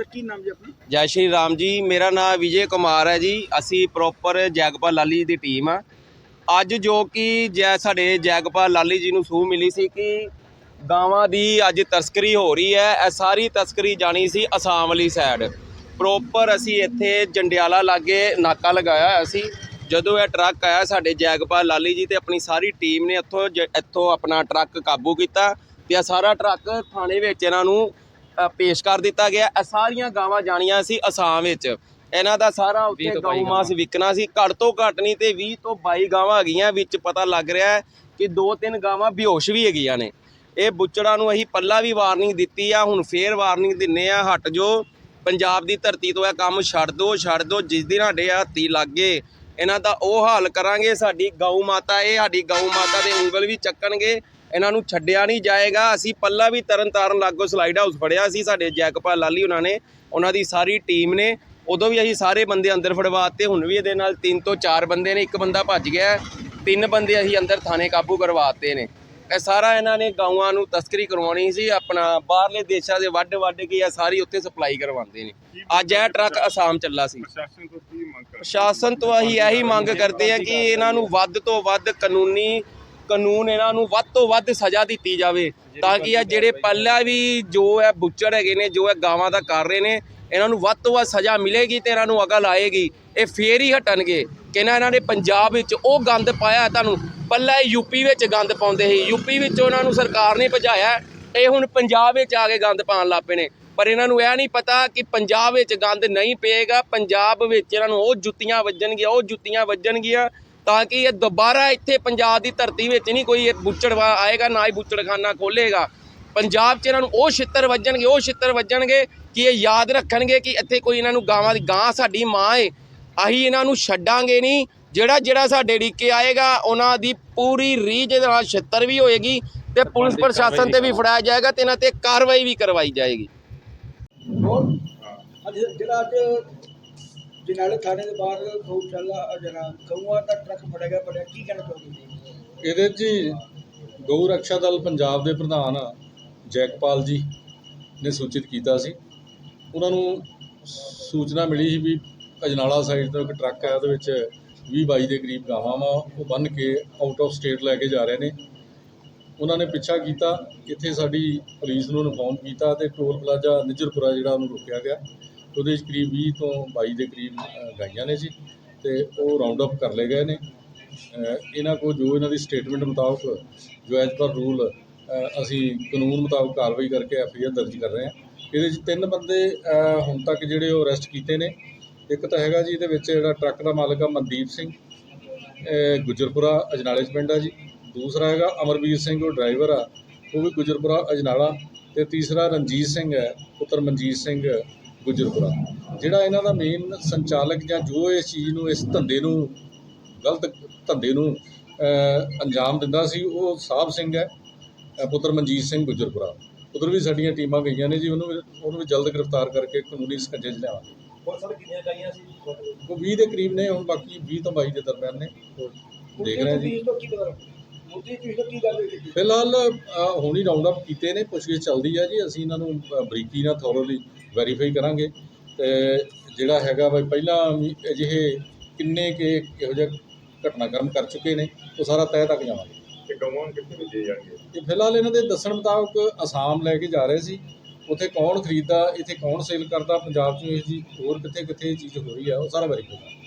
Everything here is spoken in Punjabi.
ਸਰ, ਕੀ ਨਾਮ ਜੀ ਆਪਣਾ? ਜੈ ਸ਼੍ਰੀ ਰਾਮ ਜੀ, ਮੇਰਾ ਨਾਮ ਵਿਜੇ ਕੁਮਾਰ ਹੈ ਜੀ। ਅਸੀਂ ਪ੍ਰੋਪਰ ਜੈਗਪਾਲ ਲਾਲੀ ਦੀ ਟੀਮ ਆ। ਅੱਜ ਜੋ ਕਿ ਜੈ, ਸਾਡੇ ਜੈਗਪਾਲ ਲਾਲੀ ਜੀ ਨੂੰ ਸੂਹ ਮਿਲੀ ਸੀ ਕਿ ਗਾਵਾਂ ਦੀ ਅੱਜ ਤਸਕਰੀ ਹੋ ਰਹੀ ਹੈ। ਇਹ ਸਾਰੀ ਤਸਕਰੀ ਜਾਣੀ ਸੀ ਅਸਾਮ ਵਾਲੀ ਸਾਈਡ ਪ੍ਰੋਪਰ ਅਸੀਂ ਇੱਥੇ ਜੰਡਿਆਲਾ ਲਾਗੇ ਨਾਕਾ ਲਗਾਇਆ ਹੋਇਆ ਸੀ। ਜਦੋਂ ਇਹ ਟਰੱਕ ਆਇਆ ਸਾਡੇ ਜੈਗਪਾਲ ਲਾਲੀ ਜੀ ਤੇ ਆਪਣੀ ਸਾਰੀ ਟੀਮ ਨੇ ਇੱਥੋਂ ਜ- ਇੱਥੋਂ ਆਪਣਾ ਟਰੱਕ ਕਾਬੂ ਕੀਤਾ। ਤੇ ਇਹ ਸਾਰਾ ਟਰੱਕ ਥਾਣੇ ਵਿੱਚ ਇਹਨਾਂ ਨੂੰ ਪੇਸ਼ ਕਰ ਦਿੱਤਾ ਗਿਆ। ਇਹ ਸਾਰੀਆਂ ਗਾਵਾਂ ਜਾਣੀਆਂ ਸੀ ਅਸਾਮ ਵਿੱਚ। ਇਹਨਾਂ ਦਾ ਸਾਰਾ ਉੱਥੇ ਗਊ ਮਾਸ ਵਿਕਣਾ ਸੀ। ਘੱਟ ਤੋਂ ਘੱਟ ਨਹੀਂ ਤੇ 20 ਤੋਂ 22 ਗਾਵਾਂ ਹੈਗੀਆਂ ਵਿੱਚ ਪਤਾ ਲੱਗ ਰਿਹਾ ਹੈ ਕਿ ਦੋ ਤਿੰਨ ਗਾਵਾਂ ਬੇਹੋਸ਼ ਵੀ ਹੈਗੀਆਂ ਨੇ। ਇਹ ਬੁੱਚੜਾਂ ਨੂੰ ਅਸੀਂ ਪੱਲਾ ਵੀ ਵਾਰਨਿੰਗ ਦਿੱਤੀ ਆ ਹੁਣ ਫੇਰ ਵਾਰਨਿੰਗ ਦਿੰਨੇ ਆ ਹਟ ਜੋ ਪੰਜਾਬ ਦੀ ਧਰਤੀ ਤੋਂ ਇਹ ਕੰਮ ਛੱਡ ਦੋ ਛੱਡ ਦੋ। ਜਿਸ ਦਿਨ ਸਾਡੇ ਹੱਥੀ ਲੱਗੇ ਇਹਨਾਂ ਦਾ ਉਹ ਹਾਲ ਕਰਾਂਗੇ, ਸਾਡੀ ਗਊ ਮਾਤਾ ਇਹ, ਸਾਡੀ ਗਊ ਮਾਤਾ ਦੇ ਉਂਗਲ ਵੀ ਚੱਕਣਗੇ, ਇਹਨਾਂ ਨੂੰ ਛੱਡਿਆ ਨਹੀਂ ਜਾਏਗਾ। ਅਸੀਂ ਪੱਲਾ ਵੀ ਤਰਨ ਤਾਰਨ ਲਾਗੋ ਸਲਾਈਡ ਹਾਊਸ ਫੜਿਆ ਸੀ, ਸਾਡੇ ਜੈਕਪਾਲ ਲਾਲੀ ਉਹਨਾਂ ਨੇ, ਉਹਨਾਂ ਦੀ ਸਾਰੀ ਟੀਮ ਨੇ। ਉਦੋਂ ਵੀ ਅਸੀਂ ਸਾਰੇ ਬੰਦੇ ਅੰਦਰ ਫੜਵਾਤੇ ਹੁਣ ਵੀ ਇਹਦੇ ਨਾਲ ਤਿੰਨ ਤੋਂ ਚਾਰ ਬੰਦੇ ਨੇ, ਇੱਕ ਬੰਦਾ ਭੱਜ ਗਿਆ, ਤਿੰਨ ਬੰਦੇ ਅਸੀਂ ਅੰਦਰ ਥਾਣੇ ਕਾਬੂ ਕਰਵਾਤੇ ਨੇ। ਇਹ ਸਾਰਾ ਇਹਨਾਂ ਨੇ ਗਾਵਾਂ ਨੂੰ ਤਸਕਰੀ ਕਰਵਾਉਣੀ ਸੀ ਆਪਣਾ ਬਾਹਰਲੇ ਦੇਸ਼ਾਂ ਦੇ ਵੱਡ ਵੱਡ ਕੇ ਇਹ ਸਾਰੀ ਉੱਥੇ ਸਪਲਾਈ ਕਰਵਾਉਂਦੇ ਨੇ। ਅੱਜ ਇਹ ਟਰੱਕ ਅਸਾਮ ਚੱਲਾ ਸੀ। ਪ੍ਰਸ਼ਾਸਨ ਤੋਂ ਕੀ ਮੰਗ ਕਰ ਪ੍ਰਸ਼ਾਸਨ ਤੋਂ ਅਸੀਂ ਇਹੀ ਮੰਗ ਕਰਦੇ ਹਾਂ ਕਿ ਇਹਨਾਂ ਨੂੰ ਵੱਧ ਤੋਂ ਵੱਧ ਕਾਨੂੰਨੀ ਕਾਨੂੰਨ ਇਹਨਾਂ ਨੂੰ ਵੱਧ ਤੋਂ ਵੱਧ ਸਜ਼ਾ ਦਿੱਤੀ ਜਾਵੇ ਤਾਂ ਕਿ ਇਹ ਜਿਹੜੇ ਪਹਿਲਾਂ ਵੀ ਜੋ ਹੈ ਬੁੱਚੜ ਹੈਗੇ ਨੇ ਜੋ ਇਹ ਗਾਵਾਂ ਦਾ ਕਰ ਰਹੇ ਨੇ ਇਹਨਾਂ ਨੂੰ ਵੱਧ ਤੋਂ ਵੱਧ ਸਜ਼ਾ ਮਿਲੇਗੀ ਤੇ ਇਹਨਾਂ ਨੂੰ ਅਕਲ ਆਏਗੀ। ਇਹ ਫੇਰ ਹੀ ਹਟਣਗੇ ਕਿ ਨਾ ਇਹਨਾਂ ਨੇ ਪੰਜਾਬ ਵਿੱਚ ਉਹ ਗੰਦ ਪਾਇਆ ਤੁਹਾਨੂੰ ਪਹਿਲਾਂ ਇਹ ਯੂਪੀ ਵਿੱਚ ਗੰਦ ਪਾਉਂਦੇ ਸੀ। ਯੂਪੀ ਵਿੱਚ ਉਹਨਾਂ ਨੂੰ ਸਰਕਾਰ ਨੇ ਭਜਾਇਆ। ਇਹ ਹੁਣ ਪੰਜਾਬ ਵਿੱਚ ਆ ਕੇ ਗੰਦ ਪਾਉਣ ਲੱਗ ਪਏ ਨੇ। ਪਰ ਇਹਨਾਂ ਨੂੰ ਇਹ ਨਹੀਂ ਪਤਾ ਕਿ ਪੰਜਾਬ ਵਿੱਚ ਗੰਦ ਨਹੀਂ ਪਏਗਾ। ਪੰਜਾਬ ਵਿੱਚ ਇਹਨਾਂ ਨੂੰ ਉਹ ਜੁੱਤੀਆਂ ਵੱਜਣਗੀਆਂ, ਉਹ ਜੁੱਤੀਆਂ ਵੱਜਣਗੀਆਂ ਤਾਂ ਕਿ ਇਹ ਦੁਬਾਰਾ ਇੱਥੇ ਪੰਜਾਬ ਦੀ ਧਰਤੀ ਵਿੱਚ ਨਹੀਂ ਕੋਈ ਇਹ ਬੁੱਚੜਵਾ ਆਏਗਾ, ਨਾ ਹੀ ਬੁੱਚੜਖਾਨਾ ਖੋਲੇਗਾ ਪੰਜਾਬ 'ਚ ਇਹਨਾਂ ਨੂੰ ਉਹ ਛਿੱਤਰ ਵੱਜਣਗੇ, ਉਹ ਛਿੱਤਰ ਵੱਜਣਗੇ ਕਿ ਇਹ ਯਾਦ ਰੱਖਣਗੇ ਕਿ ਇੱਥੇ ਕੋਈ ਇਹਨਾਂ ਨੂੰ ਗਾਵਾਂ ਦੀ ਗਾਂ ਸਾਡੀ ਮਾਂ ਏ। ਅਸੀਂ ਇਹਨਾਂ ਨੂੰ ਛੱਡਾਂਗੇ ਨਹੀਂ। ਜਿਹੜਾ ਜਿਹੜਾ ਸਾਡੇ ਡੀਕੇ ਆਏਗਾ ਉਹਨਾਂ ਦੀ ਪੂਰੀ ਰੀਝ ਦੇ ਨਾਲ ਛਿੱਤਰ ਵੀ ਹੋਏਗੀ ਤੇ ਪੁਲਿਸ ਪ੍ਰਸ਼ਾਸਨ ਤੇ ਵੀ ਫੜਾਇਆ ਜਾਏਗਾ ਤੇ ਇਹਨਾਂ ਤੇ ਕਾਰਵਾਈ ਵੀ ਕਰਵਾਈ ਜਾਏਗੀ। ਅੱਜ ਜਿਹੜਾ ਅੱਜ ਜਨਾਲੇ ਥਾਣੇ ਦੇ ਬਾਹਰ ਗਊਸ਼ਾਲਾ ਜਿਹੜਾ ਗਊਆਂ ਦਾ ਟਰੱਕ ਫੜਿਆ ਗਿਆ ਫੜਿਆ ਕੀ ਕਹਿਣਾ ਚਾਹੁੰਦੇ ਜੀ ਇਹਦੇ 'ਚ ਜੀ ਗਊ ਰੱਖਿਆ ਦਲ ਪੰਜਾਬ ਦੇ ਪ੍ਰਧਾਨ ਜੈਕਪਾਲ ਜੀ ਨੇ ਸੂਚਿਤ ਕੀਤਾ ਸੀ। ਉਹਨਾਂ ਨੂੰ ਸੂਚਨਾ ਮਿਲੀ ਸੀ ਵੀ ਅਜਨਾਲਾ ਸਾਈਡ ਤੋਂ ਇੱਕ ਟਰੱਕ ਹੈ ਉਹਦੇ ਵਿੱਚ 20 22 ਦੇ ਕਰੀਬ ਗਾਵਾਂ ਵਾ, ਉਹ ਬੰਨ ਕੇ ਆਊਟ ਆਫ ਸਟੇਟ ਲੈ ਕੇ ਜਾ ਰਹੇ ਨੇ। ਉਹਨਾਂ ਨੇ ਪਿੱਛਾ ਕੀਤਾ, ਇੱਥੇ ਸਾਡੀ ਪੁਲਿਸ ਨੂੰ ਇਨਫੋਰਮ ਕੀਤਾ ਤੇ ਟੋਲ ਪਲਾਜ਼ਾ ਨਿਜਰਪੁਰਾ ਜਿਹੜਾ ਉਹਨੂੰ ਰੋਕਿਆ ਗਿਆ। ਉਹਦੇ ਵਿੱਚ ਕਰੀਬ 20 ਤੋਂ 22 ਦੇ ਕਰੀਬ ਗਾਈਆਂ ਨੇ ਜੀ ਤੇ ਉਹ ਰਾਉਂਡ ਅਪ ਕਰ ਲਏ ਗਏ ਨੇ। ਇਹਨਾਂ ਕੋਲ ਜੋ ਇਹਨਾਂ ਦੀ ਸਟੇਟਮੈਂਟ ਮੁਤਾਬਕ, ਜੋ ਐਜ਼ ਪਰ ਰੂਲ ਅਸੀਂ ਕਾਨੂੰਨ ਮੁਤਾਬਕ ਕਾਰਵਾਈ ਕਰਕੇ ਐਫ ਆਈ ਆਰ ਦਰਜ ਕਰ ਰਹੇ ਹਾਂ। ਇਹਦੇ ਵਿੱਚ ਤਿੰਨ ਬੰਦੇ ਹੁਣ ਤੱਕ ਜਿਹੜੇ ਉਹ ਅਰੈਸਟ ਕੀਤੇ ਨੇ। ਇੱਕ ਤਾਂ ਹੈਗਾ ਜੀ ਇਹਦੇ ਵਿੱਚ ਜਿਹੜਾ ਟਰੱਕ ਦਾ ਮਾਲਕ ਆ ਮਨਦੀਪ ਸਿੰਘ ਅ, ਗੁਜਰਪੁਰਾ ਅਜਨਾਲੇ 'ਚ ਪਿੰਡ ਆ ਜੀ। ਦੂਸਰਾ ਹੈਗਾ ਅਮਰਵੀਰ ਸਿੰਘ ਉਹ ਡਰਾਈਵਰ ਆ ਉਹ ਵੀ ਗੁਜਰਪੁਰਾ ਅਜਨਾਲਾ। ਤੇ ਤੀਸਰਾ ਰਣਜੀਤ ਸਿੰਘ ਹੈ ਪੁੱਤਰ ਮਨਜੀਤ ਸਿੰਘ ਗੁਜਰਪੁਰਾ। ਜਿਹੜਾ ਇਹਨਾਂ ਦਾ ਮੇਨ ਸੰਚਾਲਕ ਜਾਂ ਜੋ ਇਸ ਚੀਜ਼ ਨੂੰ ਇਸ ਧੰਦੇ ਨੂੰ ਗਲਤ ਧੰਦੇ ਨੂੰ ਅੰਜਾਮ ਦਿੰਦਾ ਸੀ ਉਹ ਸਾਹਿਬ ਸਿੰਘ ਹੈ ਪੁੱਤਰ ਮਨਜੀਤ ਸਿੰਘ ਗੁਜਰਪੁਰਾ। ਉਧਰ ਵੀ ਸਾਡੀਆਂ ਟੀਮਾਂ ਗਈਆਂ ਨੇ ਜੀ ਉਹਨੂੰ ਵੀ- ਉਹਨੂੰ ਵੀ ਜਲਦ ਗ੍ਰਿਫਤਾਰ ਕਰਕੇ ਕਾਨੂੰਨੀ ਸਕੰਜੇ 'ਚ ਲਿਆਵਾਂਗੇ। ਸਾਰੇ ਕਿੰਨੀਆਂ ਗਾਈਆਂ ਸੀ। ਉਹ 20 ਦੇ ਕਰੀਬ ਨੇ ਹੁਣ ਬਾਕੀ 20 ਤੋਂ 22 ਦੇ ਦਰਮਿਆਨ ਨੇ। ਦੇਖ ਰਹੇ ਹਾਂ ਜੀ। ਇਸ ਤੋਂ ਕੀ ਪਤਾ ਮੁੱਦੀ ਚੀਜ਼ ਤੋਂ ਕੀ ਗੱਲ ਹੋਈ? ਸੀ ਫਿਲਹਾਲ ਅ, ਹੁਣ ਹੀ ਰਾਉਂਡ ਅਪ ਕੀਤੇ ਨੇ ਪੁੱਛਗਿੱਛ ਚੱਲਦੀ ਹੈ ਜੀ। ਅਸੀਂ ਇਹਨਾਂ ਨੂੰ ਅ, ਬਰੀਕੀ ਨਾਲ ਥੋਰੋਲੀ ਵੈਰੀਫਾਈ ਕਰਾਂਗੇ। ਤੇ ਜਿਹੜਾ ਹੈਗਾ ਬਈ ਪਹਿਲਾਂ ਵੀ ਅਜਿਹੇ ਕਿੰਨੇ ਕੇ ਇਹੋ ਜਿਹਾ ਘਟਨਾਕ੍ਰਮ ਕਰ ਚੁੱਕੇ ਨੇ ਉਹ ਸਾਰਾ ਤਹਿ ਤੱਕ ਜਾਵਾਂਗੇ। ਕਿ ਗਊਆਂ ਕਿੱਥੇ ਭੇਜੇ ਜਾਣਗੇ? ਤੇ ਫਿਲਹਾਲ ਇਹਨਾਂ ਦੇ ਦੱਸਣ ਮੁਤਾਬਕ ਅਸਾਮ ਲੈ ਕੇ ਜਾ ਰਹੇ ਸੀ। ਉੱਥੇ ਕੌਣ ਖਰੀਦਦਾ, ਇੱਥੇ ਕੌਣ ਸੇਲ ਕਰਦਾ, ਪੰਜਾਬ 'ਚ ਇਹ ਜੀ ਹੋਰ ਕਿੱਥੇ ਕਿੱਥੇ ਇਹ ਚੀਜ਼ ਹੋ ਰਹੀ ਆ, ਉਹ ਸਾਰਾ ਵੈਰੀਫਾਈ